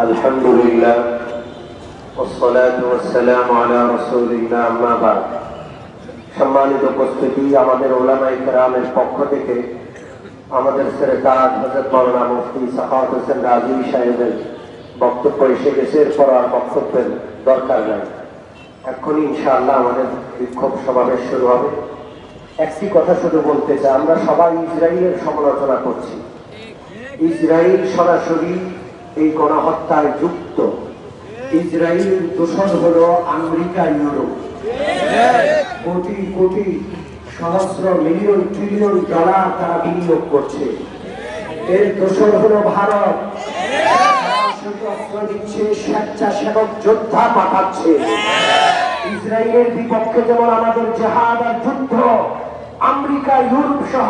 الحمد لله والصلاة والسلام على رسول الله أما بعد সম্মানিত উপস্থিতি আমাদের ওলামাই কেরামের পক্ষ থেকে আমাদের সেরেকার হজরত মৌলানা মুফতি সাফাত হোসেন রাজি সাহেবের বক্তব্য এসে গেছে এরপর আর বক্তব্যের দরকার নাই এখনই ইনশাআল্লাহ আমাদের বিক্ষোভ সমাবেশ শুরু হবে একটি কথা শুধু বলতে চাই আমরা সবাই ইসরায়েলের সমালোচনা করছি ইসরায়েল সরাসরি এই গণহত্যায় যুক্ত। ইসরায়েলের দোষণ হলো আমেরিকা, ইউরোপ। কোটি কোটি সহস্র মিলিয়ন ট্রিলিয়ন ডলার তারা বিনিয়োগ করছে। এর দোষণ হলো ভারত। স্বেচ্ছাসেবক যোদ্ধা পাঠাচ্ছে। ইসরায়েলের বিপক্ষে যেমন আমাদের জেহাদ আর যুদ্ধ, আমেরিকা, ইউরোপ সহ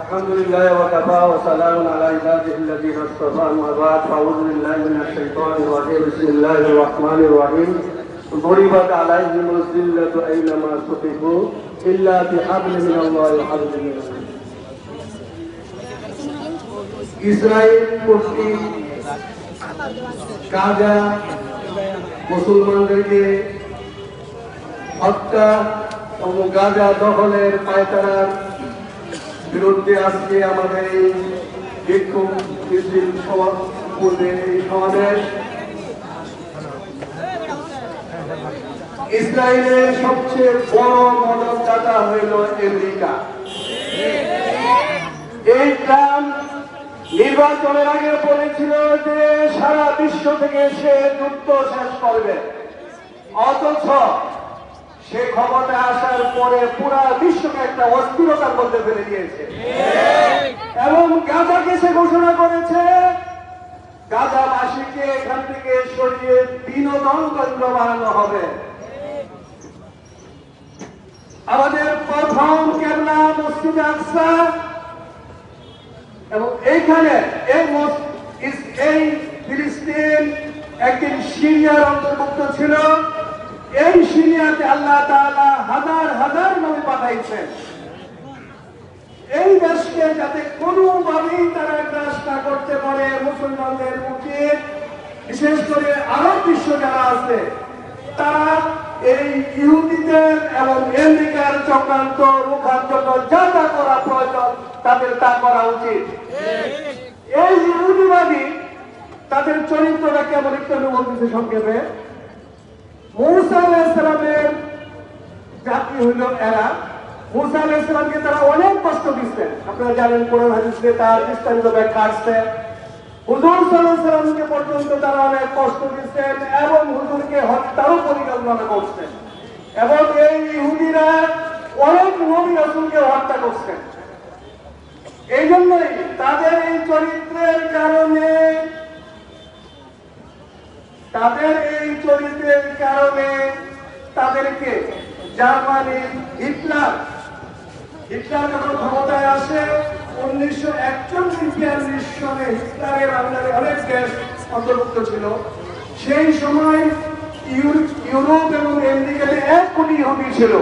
الحمد لله وكفى وسلام على عباده الذين اصطفى اما بعد فاعوذ بالله من الشيطان الرجيم بسم الله الرحمن الرحيم ضربت عليهم الذلة اينما سقفوا الا بحبل من الله وحبل من الناس ইসরায়েল কর্তৃক গাজা মুসলমানদেরকে হত্যা এবং গাজা দখলের পায়তারার বিরুদ্ধে আজকে আমাদের এই বিক্ষোভ এই সমাবেশ। ইসরায়েলের সবচেয়ে বড় মদতদাতা হইল আমেরিকা। এই নির্বাচনের আগে বলেছিল যে সারা বিশ্ব থেকে সে যুদ্ধ শেষ করবে। অথচ সে ক্ষমতা আসার পরে পুরা বিশ্বকে একটা অস্থিরতার মধ্যে ফেলে দিয়েছে। এবং গাজাকে সে ঘোষণা করেছে, গাজাবাসীকে এখান থেকে সরিয়ে বিনোদন কেন্দ্র বানানো হবে। আমাদের প্রথম কেবলা মসজিদ আকসা, এবং এইখানে এই এই ফিলিস্তিন একদিন সিরিয়ার অন্তর্ভুক্ত ছিল। এই সিরিয়াতে আল্লাহ তাআলা হাজার হাজার নবী পাঠাইছেন। এই দেশকে যাতে কোনোভাবেই তারা গ্রাস না করতে পারে মুসলমানদের উচিত বিশেষ করে আরব বিশ্ব যারা আছে, তারা এই ইহুদিদের এবং আমেরিকার চক্রান্ত, রোখার জন্য যা যা করা প্রয়োজন, তাদের তা করা উচিত। এই ইহুদিবাদী তাদের চরিত্রটা কেমন একটু বলতেছি সংক্ষেপে। মৌসা জাতি হইল এরা। মুসা আলাইসালামকে তারা অনেক কষ্ট দিচ্ছেন আপনারা জানেন কোরআন হাদিসে তার বিস্তারিত ব্যাখ্যা আসছে। হুজুর সাল্লামকে পর্যন্ত তারা অনেক কষ্ট দিচ্ছেন এবং হুজুরকে হত্যারও পরিকল্পনা করছেন এবং এই ইহুদিরা অনেক নবী রসুলকে হত্যা করছেন এই জন্যই তাদের এই চরিত্রের কারণে তাদের এই চরিত্রের কারণে তাদেরকে জার্মানি, হিটলার হিটলার যখন ক্ষমতায় আসে, উনিশশো একচল্লিশ বিয়াল্লিশ সনে হিটলারের আন্ডারে অনেক দেশ অন্তর্ভুক্ত ছিল। সেই সময় ইউরোপ এবং আমেরিকাতে এক কোটি ইহুদি ছিল।